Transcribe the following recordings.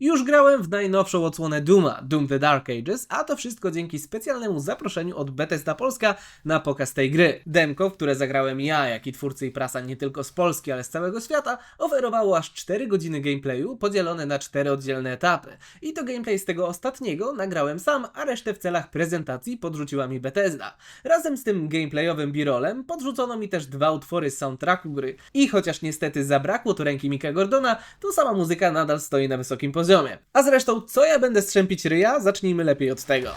Już grałem w najnowszą odsłonę Duma, Doom The Dark Ages, a to wszystko dzięki specjalnemu zaproszeniu od Bethesda Polska na pokaz tej gry. Demko, w które zagrałem ja, jak i twórcy i prasa nie tylko z Polski, ale z całego świata, oferowało aż 4 godziny gameplayu podzielone na 4 oddzielne etapy. I to gameplay z tego ostatniego nagrałem sam, a resztę w celach prezentacji podrzuciła mi Bethesda. Razem z tym gameplayowym birolem podrzucono mi też dwa utwory z soundtracku gry. I chociaż niestety zabrakło tu ręki Mika Gordona, to sama muzyka nadal stoi na wysokim poziomie. A zresztą, co ja będę strzępić ryja? Zacznijmy lepiej od tego.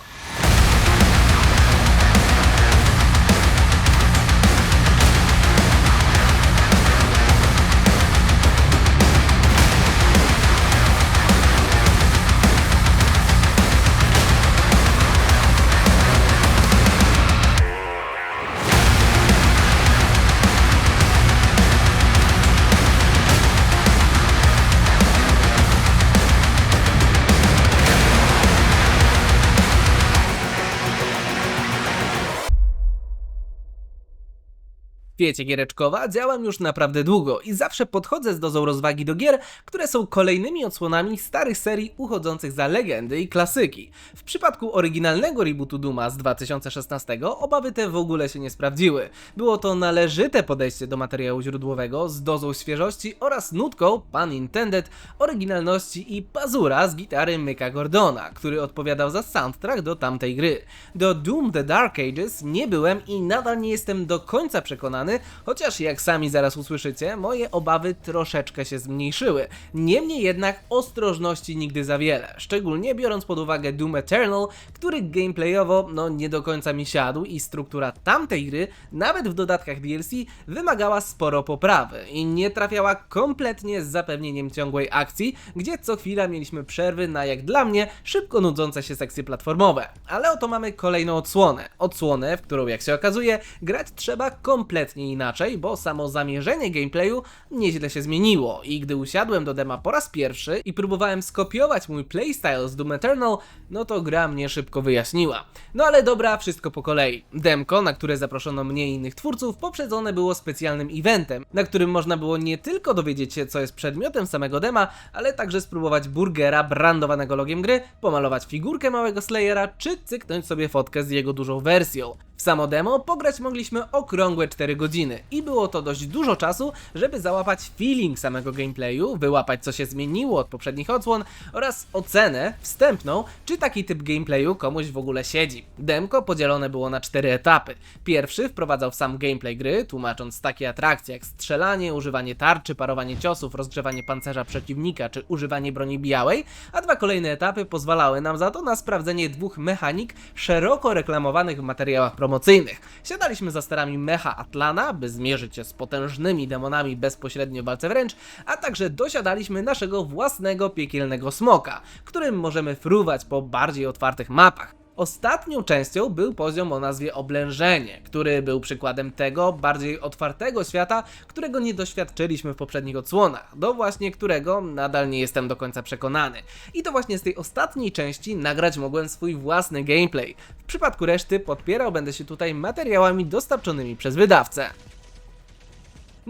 Wiecie, giereczkowa, działam już naprawdę długo i zawsze podchodzę z dozą rozwagi do gier, które są kolejnymi odsłonami starych serii uchodzących za legendy i klasyki. W przypadku oryginalnego rebootu Duma z 2016 obawy te w ogóle się nie sprawdziły. Było to należyte podejście do materiału źródłowego z dozą świeżości oraz nutką, pan intended, oryginalności i pazura z gitary Micka Gordona, który odpowiadał za soundtrack do tamtej gry. Do Doom The Dark Ages nie byłem i nadal nie jestem do końca przekonany, chociaż jak sami zaraz usłyszycie, moje obawy troszeczkę się zmniejszyły. Niemniej jednak ostrożności nigdy za wiele, szczególnie biorąc pod uwagę Doom Eternal, który gameplayowo no nie do końca mi siadł i struktura tamtej gry, nawet w dodatkach DLC, wymagała sporo poprawy i nie trafiała kompletnie z zapewnieniem ciągłej akcji, gdzie co chwila mieliśmy przerwy na jak dla mnie szybko nudzące się sekcje platformowe. Ale oto mamy kolejną odsłonę. Odsłonę, w którą jak się okazuje, grać trzeba kompletnie inaczej, bo samo zamierzenie gameplayu nieźle się zmieniło i gdy usiadłem do dema po raz pierwszy i próbowałem skopiować mój playstyle z Doom Eternal, no to gra mnie szybko wyjaśniła. No ale dobra, wszystko po kolei. Demko, na które zaproszono mnie i innych twórców, poprzedzone było specjalnym eventem, na którym można było nie tylko dowiedzieć się, co jest przedmiotem samego dema, ale także spróbować burgera brandowanego logiem gry, pomalować figurkę małego Slayera, czy cyknąć sobie fotkę z jego dużą wersją. W samo demo pograć mogliśmy okrągłe 4 godziny i było to dość dużo czasu, żeby załapać feeling samego gameplayu, wyłapać co się zmieniło od poprzednich odsłon oraz ocenę wstępną, czy taki typ gameplayu komuś w ogóle siedzi. Demko podzielone było na 4 etapy. Pierwszy wprowadzał w sam gameplay gry, tłumacząc takie atrakcje jak strzelanie, używanie tarczy, parowanie ciosów, rozgrzewanie pancerza przeciwnika czy używanie broni białej, a dwa kolejne etapy pozwalały nam za to na sprawdzenie dwóch mechanik szeroko reklamowanych w materiałach promocyjnych promocyjnych. Siadaliśmy za sterami mecha Atlana, by zmierzyć się z potężnymi demonami bezpośrednio w walce wręcz, a także dosiadaliśmy naszego własnego piekielnego smoka, którym możemy fruwać po bardziej otwartych mapach. Ostatnią częścią był poziom o nazwie Oblężenie, który był przykładem tego bardziej otwartego świata, którego nie doświadczyliśmy w poprzednich odsłonach, do właśnie którego nadal nie jestem do końca przekonany. I to właśnie z tej ostatniej części nagrać mogłem swój własny gameplay. W przypadku reszty podpierał będę się tutaj materiałami dostarczonymi przez wydawcę.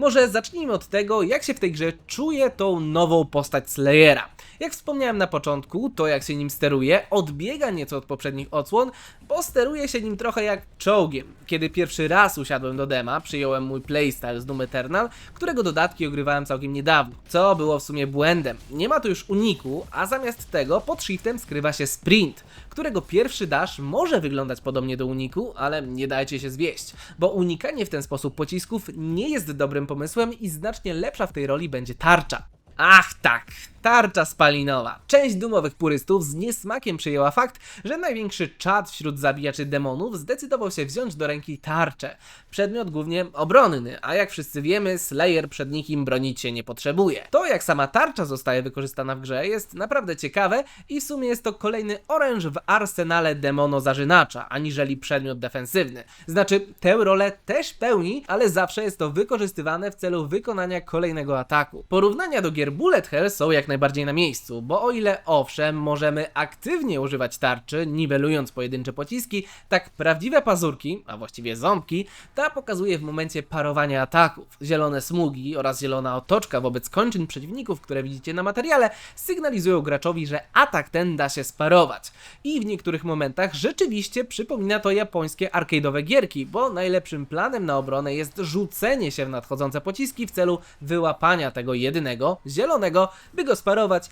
Może zacznijmy od tego, jak się w tej grze czuje tą nową postać Slayera. Jak wspomniałem na początku, to jak się nim steruje odbiega nieco od poprzednich odsłon, bo steruje się nim trochę jak czołgiem. Kiedy pierwszy raz usiadłem do dema, przyjąłem mój playstyle z Doom Eternal, którego dodatki ogrywałem całkiem niedawno, co było w sumie błędem. Nie ma tu już uniku, a zamiast tego pod shiftem skrywa się sprint, którego pierwszy dash może wyglądać podobnie do uniku, ale nie dajcie się zwieść, bo unikanie w ten sposób pocisków nie jest dobrym pomysłem i znacznie lepsza w tej roli będzie tarcza. Ach tak, tarcza spalinowa. Część dumowych purystów z niesmakiem przyjęła fakt, że największy czad wśród zabijaczy demonów zdecydował się wziąć do ręki tarczę. Przedmiot głównie obronny, a jak wszyscy wiemy, Slayer przed nikim bronić się nie potrzebuje. To jak sama tarcza zostaje wykorzystana w grze jest naprawdę ciekawe i w sumie jest to kolejny oręż w arsenale demono-zarzynacza, aniżeli przedmiot defensywny. Znaczy, tę rolę też pełni, ale zawsze jest to wykorzystywane w celu wykonania kolejnego ataku. Porównania do gier Bullet Hell są jak najbardziej na miejscu, bo o ile owszem, możemy aktywnie używać tarczy, niwelując pojedyncze pociski, tak prawdziwe pazurki, a właściwie ząbki, ta pokazuje w momencie parowania ataków. Zielone smugi oraz zielona otoczka wobec kończyn przeciwników, które widzicie na materiale, sygnalizują graczowi, że atak ten da się sparować. I w niektórych momentach rzeczywiście przypomina to japońskie arcade'owe gierki, bo najlepszym planem na obronę jest rzucenie się w nadchodzące pociski w celu wyłapania tego jedynego, zielonego, by go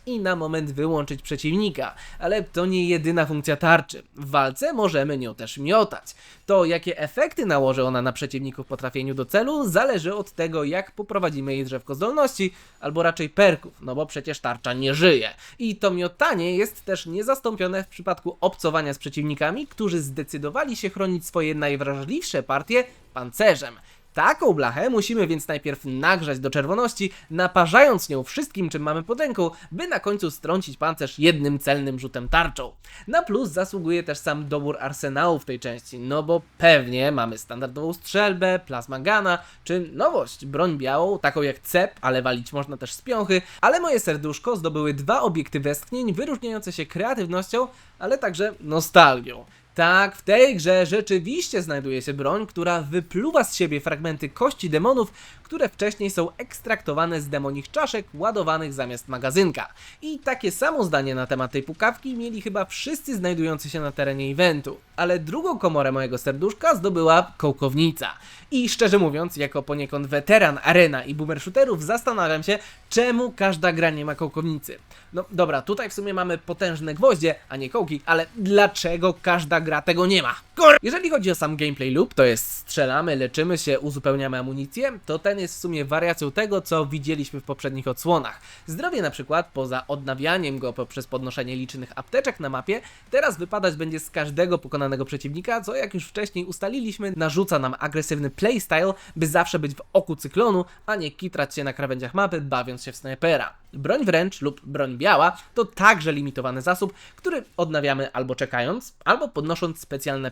i na moment wyłączyć przeciwnika. Ale to nie jedyna funkcja tarczy. W walce możemy nią też miotać. To, jakie efekty nałoży ona na przeciwników po trafieniu do celu, zależy od tego, jak poprowadzimy jej drzewko zdolności, albo raczej perków, no bo przecież tarcza nie żyje. I to miotanie jest też niezastąpione w przypadku obcowania z przeciwnikami, którzy zdecydowali się chronić swoje najwrażliwsze partie pancerzem. Taką blachę musimy więc najpierw nagrzać do czerwoności, naparzając nią wszystkim, czym mamy pod ręką, by na końcu strącić pancerz jednym celnym rzutem tarczą. Na plus zasługuje też sam dobór arsenału w tej części, no bo pewnie mamy standardową strzelbę, plazmagana, czy nowość, broń białą, taką jak cep, ale walić można też z piąchy, ale moje serduszko zdobyły dwa obiekty westchnień wyróżniające się kreatywnością, ale także nostalgią. Tak, w tej grze rzeczywiście znajduje się broń, która wypluwa z siebie fragmenty kości demonów, które wcześniej są ekstraktowane z demonich czaszek ładowanych zamiast magazynka. I takie samo zdanie na temat tej pukawki mieli chyba wszyscy znajdujący się na terenie eventu. Ale drugą komorę mojego serduszka zdobyła kołkownica. I szczerze mówiąc, jako poniekąd weteran arena i boomer shooterów zastanawiam się, czemu każda gra nie ma kołkownicy. No dobra, tutaj w sumie mamy potężne gwoździe, a nie kołki, ale dlaczego każda gra tego nie ma? Kur... Jeżeli chodzi o sam gameplay loop, to jest strzelamy, leczymy się, uzupełniamy amunicję, to ten jest w sumie wariacją tego, co widzieliśmy w poprzednich odsłonach. Zdrowie na przykład, poza odnawianiem go poprzez podnoszenie licznych apteczek na mapie, teraz wypadać będzie z każdego pokonanego przeciwnika, co jak już wcześniej ustaliliśmy, narzuca nam agresywny playstyle, by zawsze być w oku cyklonu, a nie kitrać się na krawędziach mapy, bawiąc się w snajpera. Broń wręcz lub broń biała to także limitowany zasób, który odnawiamy albo czekając, albo podnosząc specjalne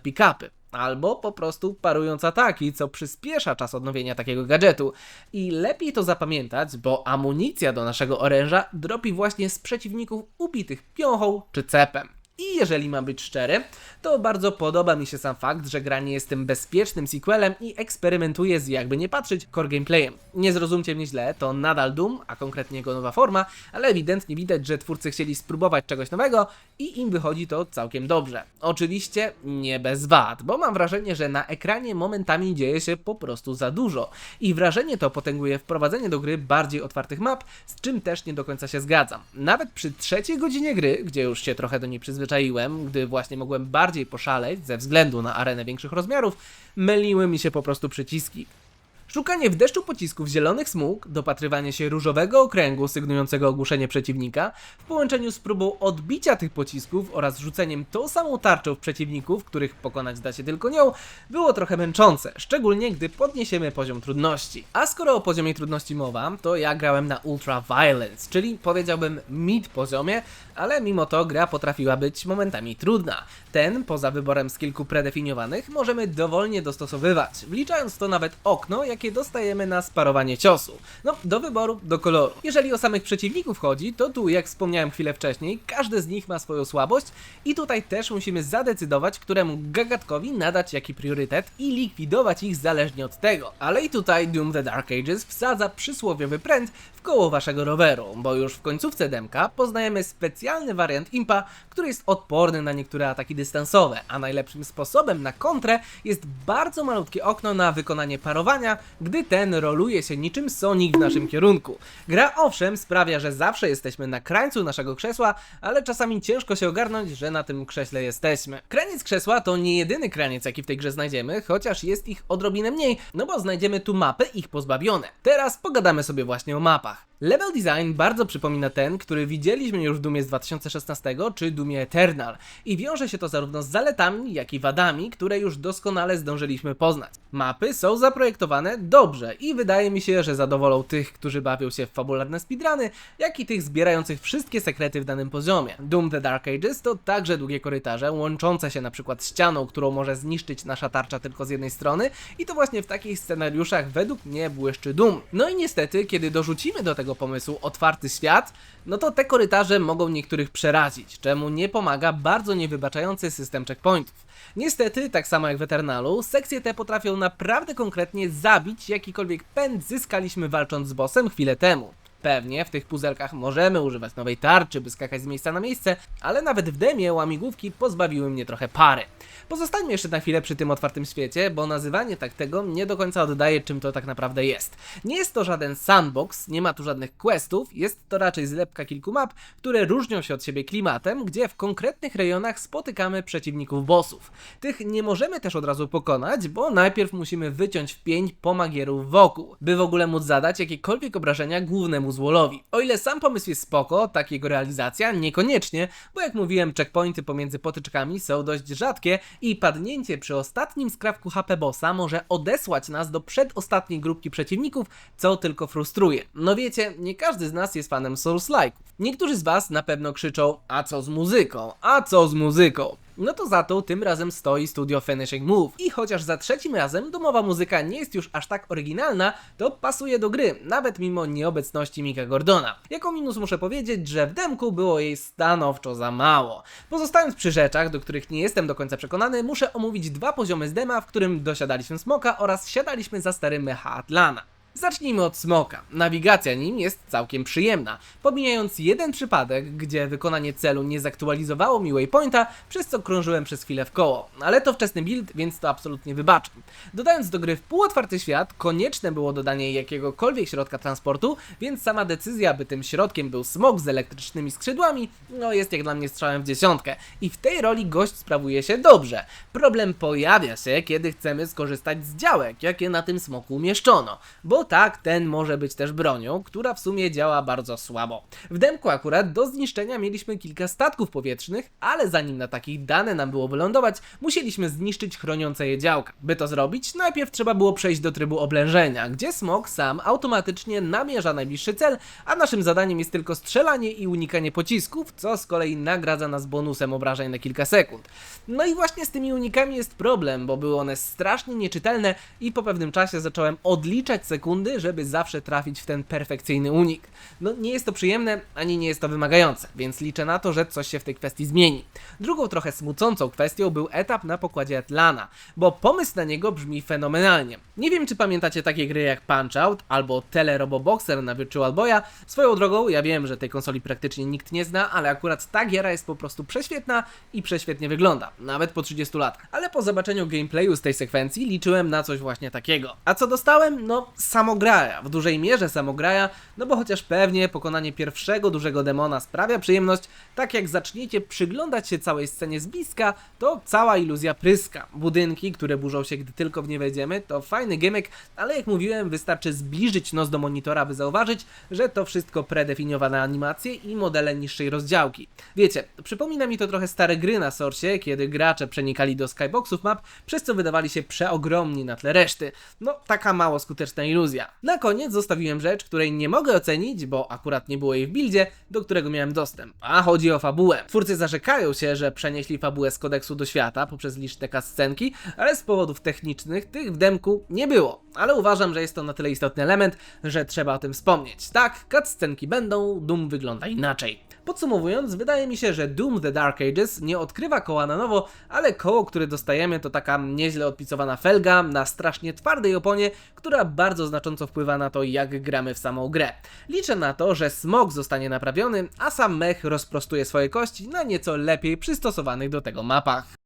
albo po prostu parując ataki, co przyspiesza czas odnowienia takiego gadżetu. I lepiej to zapamiętać, bo amunicja do naszego oręża dropi właśnie z przeciwników ubitych piąchą czy cepem. I jeżeli mam być szczery, to bardzo podoba mi się sam fakt, że gra nie jest tym bezpiecznym sequelem i eksperymentuje z jakby nie patrzeć core gameplayem. Nie zrozumcie mnie źle, to nadal Doom, a konkretnie jego nowa forma, ale ewidentnie widać, że twórcy chcieli spróbować czegoś nowego i im wychodzi to całkiem dobrze. Oczywiście nie bez wad, bo mam wrażenie, że na ekranie momentami dzieje się po prostu za dużo i wrażenie to potęguje wprowadzenie do gry bardziej otwartych map, z czym też nie do końca się zgadzam. Nawet przy trzeciej godzinie gry, gdzie już się trochę do niej przyzwyczaiłem, gdy właśnie mogłem bardziej poszaleć ze względu na arenę większych rozmiarów, myliły mi się po prostu przyciski. Szukanie w deszczu pocisków zielonych smug, dopatrywanie się różowego okręgu sygnującego ogłuszenie przeciwnika, w połączeniu z próbą odbicia tych pocisków oraz rzuceniem tą samą tarczą w przeciwników, których pokonać da się tylko nią, było trochę męczące, szczególnie gdy podniesiemy poziom trudności. A skoro o poziomie trudności mowa, to ja grałem na Ultra Violence, czyli powiedziałbym mid poziomie, ale mimo to gra potrafiła być momentami trudna. Ten, poza wyborem z kilku predefiniowanych, możemy dowolnie dostosowywać, wliczając to nawet okno, jakie dostajemy na sparowanie ciosu. No, do wyboru, do koloru. Jeżeli o samych przeciwników chodzi, to tu, jak wspomniałem chwilę wcześniej, każdy z nich ma swoją słabość i tutaj też musimy zadecydować, któremu gagatkowi nadać jaki priorytet i likwidować ich zależnie od tego. Ale i tutaj Doom The Dark Ages wsadza przysłowiowy pręt w koło waszego roweru, bo już w końcówce demka poznajemy specjalny wariant impa, który jest odporny na niektóre ataki dystansowe, a najlepszym sposobem na kontrę jest bardzo malutkie okno na wykonanie parowania, gdy ten roluje się niczym Sonic w naszym kierunku. Gra owszem sprawia, że zawsze jesteśmy na krańcu naszego krzesła, ale czasami ciężko się ogarnąć, że na tym krześle jesteśmy. Kraniec krzesła to nie jedyny kraniec, jaki w tej grze znajdziemy, chociaż jest ich odrobinę mniej, no bo znajdziemy tu mapy ich pozbawione. Teraz pogadamy sobie właśnie o mapach. Level design bardzo przypomina ten, który widzieliśmy już w Dumie z 2016 czy Dumie Eternal i wiąże się to zarówno z zaletami, jak i wadami, które już doskonale zdążyliśmy poznać. Mapy są zaprojektowane dobrze i wydaje mi się, że zadowolą tych, którzy bawią się w fabularne speedruny, jak i tych zbierających wszystkie sekrety w danym poziomie. Doom The Dark Ages to także długie korytarze, łączące się na przykład ścianą, którą może zniszczyć nasza tarcza tylko z jednej strony i to właśnie w takich scenariuszach według mnie błyszczy Doom. No i niestety, kiedy dorzucimy do tego tego pomysłu otwarty świat, no to te korytarze mogą niektórych przerazić, czemu nie pomaga bardzo niewybaczający system checkpointów. Niestety, tak samo jak w Eternalu, sekcje te potrafią naprawdę konkretnie zabić jakikolwiek pęd zyskaliśmy walcząc z bossem chwilę temu. Pewnie w tych puzelkach możemy używać nowej tarczy, by skakać z miejsca na miejsce, ale nawet w demie łamigłówki pozbawiły mnie trochę pary. Pozostańmy jeszcze na chwilę przy tym otwartym świecie, bo nazywanie tak tego nie do końca oddaje czym to tak naprawdę jest. Nie jest to żaden sandbox, nie ma tu żadnych questów, jest to raczej zlepka kilku map, które różnią się od siebie klimatem, gdzie w konkretnych rejonach spotykamy przeciwników bossów. Tych nie możemy też od razu pokonać, bo najpierw musimy wyciąć w pięć pomagierów wokół, by w ogóle móc zadać jakiekolwiek obrażenia głównemu złolowi. O ile sam pomysł jest spoko, tak jego realizacja niekoniecznie, bo jak mówiłem, checkpointy pomiędzy potyczkami są dość rzadkie i padnięcie przy ostatnim skrawku HP bossa może odesłać nas do przedostatniej grupki przeciwników, co tylko frustruje. No wiecie, nie każdy z nas jest fanem Souls-like'ów. Niektórzy z was na pewno krzyczą, a co z muzyką, a co z muzyką? No to za to tym razem stoi studio Finishing Move. I chociaż za trzecim razem domowa muzyka nie jest już aż tak oryginalna, to pasuje do gry, nawet mimo nieobecności Mika Gordona. Jako minus muszę powiedzieć, że w demku było jej stanowczo za mało. Pozostając przy rzeczach, do których nie jestem do końca przekonany, muszę omówić dwa poziomy z dema, w którym dosiadaliśmy smoka oraz siadaliśmy za starym mecha Atlana. Zacznijmy od smoka. Nawigacja nim jest całkiem przyjemna, pomijając jeden przypadek, gdzie wykonanie celu nie zaktualizowało mi waypointa, przez co krążyłem przez chwilę w koło. Ale to wczesny build, więc to absolutnie wybaczam. Dodając do gry w półotwarty świat, konieczne było dodanie jakiegokolwiek środka transportu, więc sama decyzja, by tym środkiem był smok z elektrycznymi skrzydłami, no jest jak dla mnie strzałem w dziesiątkę. I w tej roli gość sprawuje się dobrze. Problem pojawia się, kiedy chcemy skorzystać z działek, jakie na tym smoku umieszczono. Bo tak, ten może być też bronią, która w sumie działa bardzo słabo. W demku akurat do zniszczenia mieliśmy kilka statków powietrznych, ale zanim na takich dane nam było wylądować, musieliśmy zniszczyć chroniące je działka. By to zrobić, najpierw trzeba było przejść do trybu oblężenia, gdzie smok sam automatycznie namierza najbliższy cel, a naszym zadaniem jest tylko strzelanie i unikanie pocisków, co z kolei nagradza nas bonusem obrażeń na kilka sekund. No i właśnie z tymi unikami jest problem, bo były one strasznie nieczytelne i po pewnym czasie zacząłem odliczać sekundy, żeby zawsze trafić w ten perfekcyjny unik. No nie jest to przyjemne, ani nie jest to wymagające, więc liczę na to, że coś się w tej kwestii zmieni. Drugą trochę smucącą kwestią był etap na pokładzie Atlana, bo pomysł na niego brzmi fenomenalnie. Nie wiem, czy pamiętacie takie gry jak Punch-Out albo Tele Robo Boxer na Virtual Boya. Swoją drogą, ja wiem, że tej konsoli praktycznie nikt nie zna, ale akurat ta giera jest po prostu prześwietna i prześwietnie wygląda, nawet po 30 latach. Ale po zobaczeniu gameplayu z tej sekwencji liczyłem na coś właśnie takiego. A co dostałem? No, samograja. W dużej mierze samograja, no bo chociaż pewnie pokonanie pierwszego dużego demona sprawia przyjemność, tak jak zaczniecie przyglądać się całej scenie z bliska, to cała iluzja pryska. Budynki, które burzą się, gdy tylko w nie wejdziemy, to fajny gimmick, ale jak mówiłem, wystarczy zbliżyć nos do monitora, by zauważyć, że to wszystko predefiniowane animacje i modele niższej rozdziałki. Wiecie, przypomina mi to trochę stare gry na Source, kiedy gracze przenikali do skyboxów map, przez co wydawali się przeogromni na tle reszty. No, taka mało skuteczna iluzja. Na koniec zostawiłem rzecz, której nie mogę ocenić, bo akurat nie było jej w buildzie, do którego miałem dostęp. A chodzi o fabułę. Twórcy zarzekają się, że przenieśli fabułę z kodeksu do świata poprzez liczne scenki, ale z powodów technicznych tych w demku nie było. Ale uważam, że jest to na tyle istotny element, że trzeba o tym wspomnieć. Tak, cutscenki będą, Doom wygląda inaczej. Podsumowując, wydaje mi się, że Doom The Dark Ages nie odkrywa koła na nowo, ale koło, które dostajemy to taka nieźle odpicowana felga na strasznie twardej oponie, która bardzo znacząco wpływa na to, jak gramy w samą grę. Liczę na to, że smog zostanie naprawiony, a sam mech rozprostuje swoje kości na nieco lepiej przystosowanych do tego mapach.